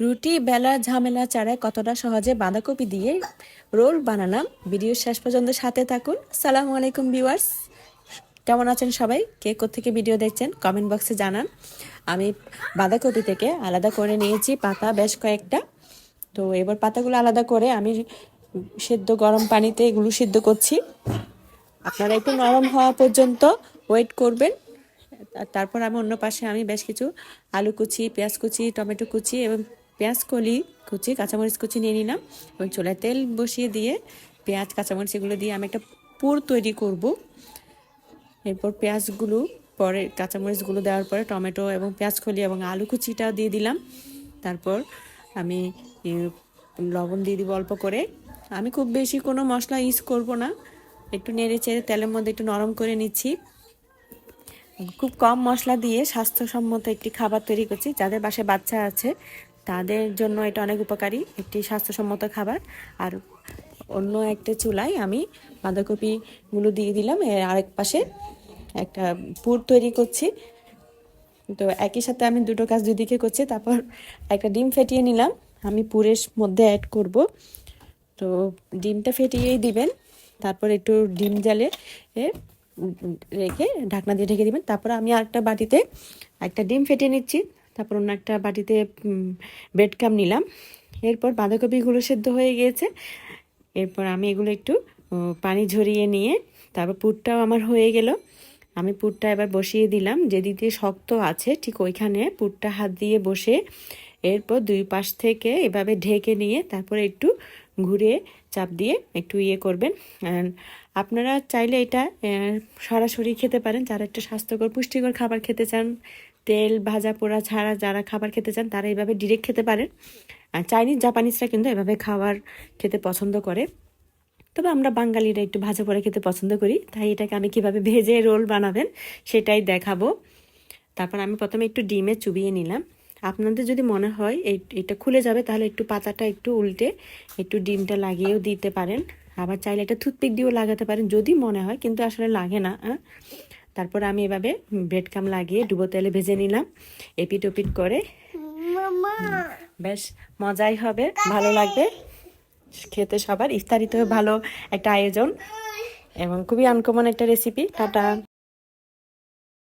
রুটি, বেলা, ঝামেলা ছাড়াই কতটা সহজে বাঁধাকপি দিয়ে রোল বানালাম। ভিডিও শেষ পর্যন্ত সাথে থাকুন। সালামু আলাইকুম, ভিউয়ার্স। কেমন আছেন সবাই? কে থেকে ভিডিও দেখছেন, কমেন্ট বক্সে জানান। আমি বাঁধাকপি থেকে আলাদা করে নিয়েছি, পাতা বেশ কয়েকটা। তো এবার পাতাগুলো আলাদা করে আমি সেদ্ধ গরম পানিতে এগুলো সিদ্ধ করছি। আপনারা একটু নরম হওয়া পর্যন্ত ওয়েট করবেন। তারপর আমি অন্য পাশে আমি বেশ কিছু আলু কুচি, পেঁয়াজ কুচি, টমেটো কুচি এবং পেঁয়াজ কলি কুচি, কাঁচামরিচ কুচি নিয়ে নিলাম এবং চুলায় তেল বসিয়ে দিয়ে পেঁয়াজ, কাঁচামরিচ এগুলো দিয়ে আমি একটা পুর তৈরি করব। এরপর পেঁয়াজগুলো পরে, কাঁচামরিচগুলো দেওয়ার পরে টমেটো এবং পেঁয়াজ কলি এবং আলু কুচিটা দিয়ে দিলাম। তারপর আমি লবণ দিয়ে দিব অল্প করে। আমি খুব বেশি কোনো মশলা ইউজ করব না। একটু নেড়ে চেড়ে তেলের মধ্যে একটু নরম করে নিচ্ছি। খুব কম মশলা দিয়ে স্বাস্থ্যসম্মত একটি খাবার তৈরি করছি। যাদের বাসায় বাচ্চা আছে তাদের জন্য এটা অনেক উপকারী। একটি স্বাস্থ্যসম্মত খাবার। আর অন্য একটা চুলায় আমি বাঁধাকপিগুলো দিয়ে দিলাম। এর আরেক পাশে একটা পুর তৈরি করছি। তো একই সাথে আমি দুটো কাজ দুদিকে করছি। তারপর একটা ডিম ফেটিয়ে নিলাম। আমি পুরের মধ্যে অ্যাড করব। তো ডিমটা ফেটিয়েই দিবেন। তারপর একটু ডিম জালে রেখে ঢাকনা দিয়ে ঢেকে দিবেন। তারপর আমি আরেকটা বাটিতে একটা ডিম ফেটিয়ে নিচ্ছি। তারপর অন্য একটা বাটিতে ব্রেড কাম নিলাম। এরপর বাঁধাকপিগুলো সেদ্ধ হয়ে গিয়েছে। এরপর আমি এগুলো একটু পানি ঝরিয়ে নিয়ে তারপর পুরটাও আমার হয়ে গেল। আমি পুরটা এবার বসিয়ে দিলাম। যেদিক শক্ত আছে, ঠিক ওইখানে পুরটা হাত দিয়ে বসে এরপর দুই পাশ থেকে এভাবে ঢেকে নিয়ে তারপরে একটু ঘুরে চাপ দিয়ে একটু ইয়ে করবেন। আপনারা চাইলে এটা সরাসরি খেতে পারেন। যারা একটু স্বাস্থ্যকর, পুষ্টিকর খাবার খেতে চান তেল, ভাজা পোড়া ছাড়া যারা খাবার খেতে চান, তারা এইভাবে ডিরেক্ট খেতে পারেন। আর চাইনিজ জাপানিজরা কিন্তু এভাবে খাবার খেতে পছন্দ করে। তবে আমরা বাঙালিরা একটু ভাজা পোড়া খেতে পছন্দ করি। তাই এটাকে আমি কীভাবে ভেজে রোল বানাবেন, সেটাই দেখাবো। তারপর আমি প্রথমে একটু ডিমে চুবিয়ে নিলাম। আপনাদের যদি মনে হয় এটা খুলে যাবে, তাহলে একটু পাতাটা একটু উল্টে একটু ডিমটা লাগিয়েও দিতে পারেন। আবার চাইলে এটা টুথপিক দিয়েও লাগাতে পারেন, যদি মনে হয়, কিন্তু আসলে লাগে না? তারপর আমি এভাবে ব্রেড কাম লাগিয়ে ডুবো তেলে ভেজে নিলাম এপিট ওপিট করে। বেশ মজাই হবে ভালো লাগবে। খেতে সবার ইফতারিতেও ভালো একটা আয়োজন এবং খুবই আনকমন একটা রেসিপি টাটা।